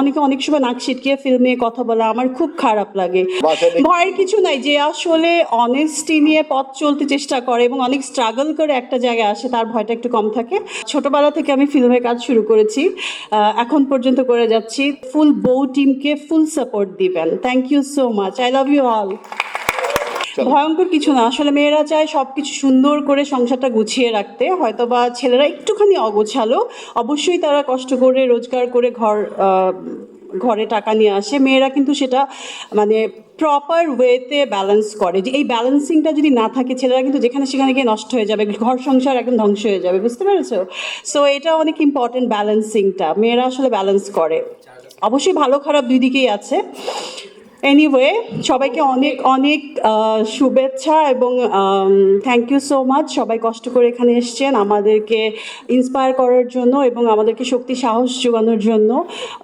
অনেকে অনেক সময় নাক ছিটকিয়ে ফিল্মে কথা বলা আমার খুব খারাপ লাগে। ভয়ের কিছু নাই যে আসলে অনেস্টি নিয়ে পথ চলতে চেষ্টা করে এবং অনেক স্ট্রাগল করে একটা জায়গায় আসে তার ভয়টা একটু কম থাকে। ছোটবেলা থেকে আমি ফিল্মের কাজ শুরু করেছি। এখন পর্যন্ত করে যাচ্ছি। ফুল বউ টিমকে ফুল সাপোর্ট দিবেন। Thank you so much I love you all. ভয়ঙ্কর কিছু না। আসলে মেয়েরা চায় সব কিছু সুন্দর করে সংসারটা গুছিয়ে রাখতে। হয়তো বা ছেলেরা একটুখানি অগোছালো। অবশ্যই তারা কষ্ট করে, রোজগার করে ঘর ঘরে টাকা নিয়ে আসে। মেয়েরা কিন্তু সেটা মানে প্রপার ওয়েতে ব্যালেন্স করে। যে এই ব্যালেন্সিংটা যদি না থাকে, ছেলেরা কিন্তু যেখানে সেখানে গিয়ে নষ্ট হয়ে যাবে। ঘর সংসার একদম ধ্বংস হয়ে যাবে। বুঝতে পেরেছ? সো এটা অনেক ইম্পর্টেন্ট ব্যালেন্সিংটা মেয়েরা আসলে ব্যালেন্স করে। অবশ্যই ভালো খারাপ দুই দিকেই আছে। এনিওয়ে সবাইকে অনেক অনেক শুভেচ্ছা এবং থ্যাংক ইউ সো মাচ সবাই কষ্ট করে এখানে এসছেন আমাদেরকে ইন্সপায়ার করার জন্য এবং আমাদেরকে শক্তি সাহস যোগানোর জন্য।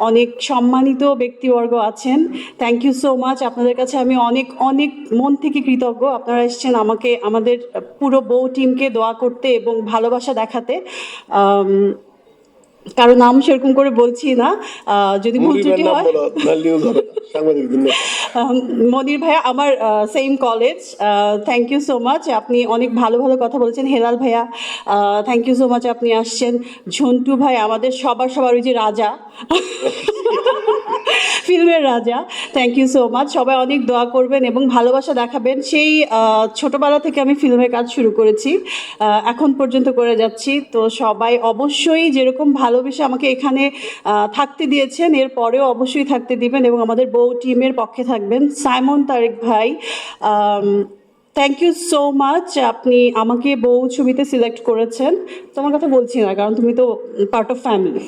অনেক সম্মানিত ব্যক্তিবর্গ আছেন। থ্যাংক ইউ সো মাচ আপনাদের কাছে আমি অনেক অনেক মন থেকে কৃতজ্ঞ। আপনারা এসছেন আমাকে আমাদের পুরো বউ টিমকে দোয়া করতে এবং ভালোবাসা দেখাতে। কারও নাম সেরকম করে বলছি না। যদি ভুল ত্রুটি হয় মনির ভাইয়া, আমার same college thank you so much আপনি অনেক ভালো ভালো কথা বলেছেন। হেলাল ভাইয়া থ্যাংক ইউ সো মাচ আপনি আসছেন। ঝন্টু ভাই, আমাদের সবার সবার ওই যে রাজা। ফিল্মের রাজা। থ্যাংক ইউ সো মাচ সবাই অনেক দোয়া করবেন এবং ভালোবাসা দেখাবেন। সেই ছোটবেলা থেকে আমি ফিল্মের কাজ শুরু করেছি। এখন পর্যন্ত করে যাচ্ছি। তো সবাই অবশ্যই যেরকম ভালোবেসে আমাকে এখানে থাকতে দিয়েছেন, এর পরেও অবশ্যই থাকতে দিবেন এবং আমাদের বউ টিমের পক্ষে থাকবেন। সাইমন তারেক ভাই থ্যাংক ইউ সো মাচ আপনি আমাকে বউ ছবিতে সিলেক্ট করেছেন। তোমার কথা বলছি না, কারণ তুমি তো পার্ট অফ ফ্যামিলি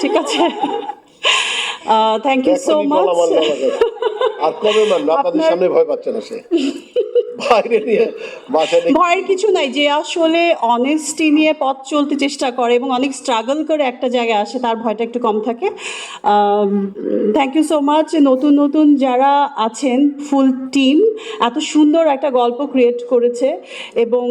ঠিক আছে? Thank you so much. আর কবে মানলো আপনাদের সামনে ভয় পাচ্ছে না সে। ভয়ের কিছু নাই, যে আসলে অনেস্টি নিয়ে পথ চলতে চেষ্টা করে এবং অনেক স্ট্রাগল করে একটা জায়গায় আসে, তার ভয়টা একটু কম থাকে। থ্যাংক ইউ সো মাচ নতুন নতুন যারা আছেন ফুল টিম এত সুন্দর একটা গল্প ক্রিয়েট করেছে এবং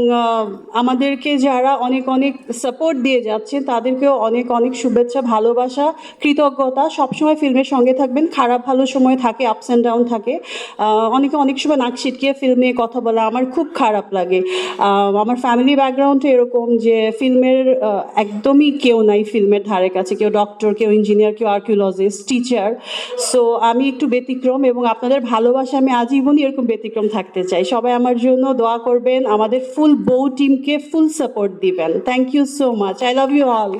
আমাদেরকে যারা অনেক অনেক সাপোর্ট দিয়ে যাচ্ছে, তাদেরকেও অনেক অনেক শুভেচ্ছা, ভালোবাসা, কৃতজ্ঞতা। সবসময় ফিল্মের সঙ্গে থাকবেন, খারাপ ভালো সময় থাকে আপস অ্যান্ড ডাউন থাকে। অনেকে অনেক সময় নাক ছিটকিয়ে ফিল্মে কথা বলা আমার খুব খারাপ লাগে। আমার ফ্যামিলি ব্যাকগ্রাউন্ড এরকম যে ফিল্মের একদমই কেউ নাই ফিল্মের ধারে কাছে। কেউ ডক্টর কেউ ইঞ্জিনিয়ার কেউ আর্কিওলজিস্ট টিচার সো আমি একটু ব্যতিক্রম এবং আপনাদের ভালোবাসা, আমি আজীবনই এরকম ব্যতিক্রম থাকতে চাই। সবাই আমার জন্য দোয়া করবেন, আমাদের ফুল বউ টিমকে ফুল সাপোর্ট দিবেন। Thank you so much I love you all.